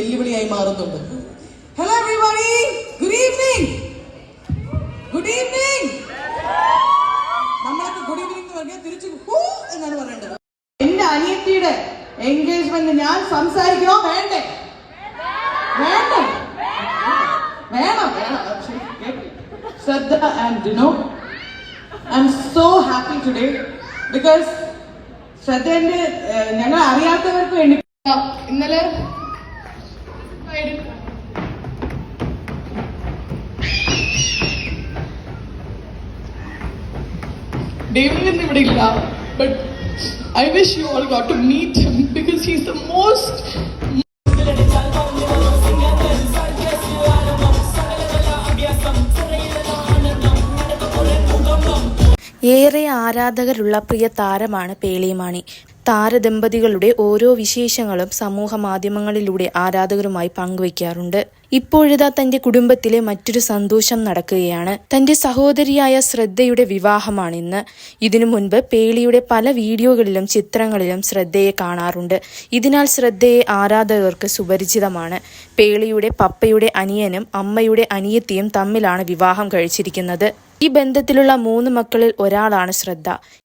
വെല്ലുവിളിയായി മാറുന്നുണ്ട്. Hello everybody good evening good evening നമ്മളൊക്കെ ഗുഡ് ഈവനിങ് എന്ന് തിരിച്ചു ഹൂ എന്നാണ് പറയേണ്ടത്. എന്റെ അനിയത്തിയുടെ എൻഗേജ്മെന്റ് ഞാൻ സംസാരിക്കോ വേണ്ടേ? വേണ്ടേ? വേണം. Shraddha and Dino I am so happy today because ശ്രദ്ധേന്റെ ഞങ്ങൾ അറിയാത്തവർക്ക് വേണ്ടി ഇന്നലെ ഡേവിഡ് ഇന്ന് ഇവിടെ ഇല്ല but I wish you all got to meet him because ഏറെ ആരാധകരുള്ള പ്രിയ താരമാണ് പേളിമാണി താരദമ്പതികളുടെ ഓരോ വിശേഷങ്ങളും സമൂഹ മാധ്യമങ്ങളിലൂടെ ആരാധകരുമായി പങ്കുവയ്ക്കാറുണ്ട്. ഇപ്പോഴിതാ തന്റെ കുടുംബത്തിലെ മറ്റൊരു സന്തോഷം നടക്കുകയാണ്. തന്റെ സഹോദരിയായ ശ്രദ്ധയുടെ വിവാഹമാണിന്ന്. ഇതിനു മുൻപ് പേളിയുടെ പല വീഡിയോകളിലും ചിത്രങ്ങളിലും ശ്രദ്ധയെ കാണാറുണ്ട്. ഇതിനാൽ ശ്രദ്ധയെ ആരാധകർക്ക് സുപരിചിതമാണ്. പേളിയുടെ പപ്പയുടെ അനിയനും അമ്മയുടെ അനിയത്തിയും തമ്മിലാണ് വിവാഹം കഴിച്ചിരിക്കുന്നത്. ഈ ബന്ധത്തിലുള്ള മൂന്ന് മക്കളിൽ ഒരാളാണ് ശ്രദ്ധ.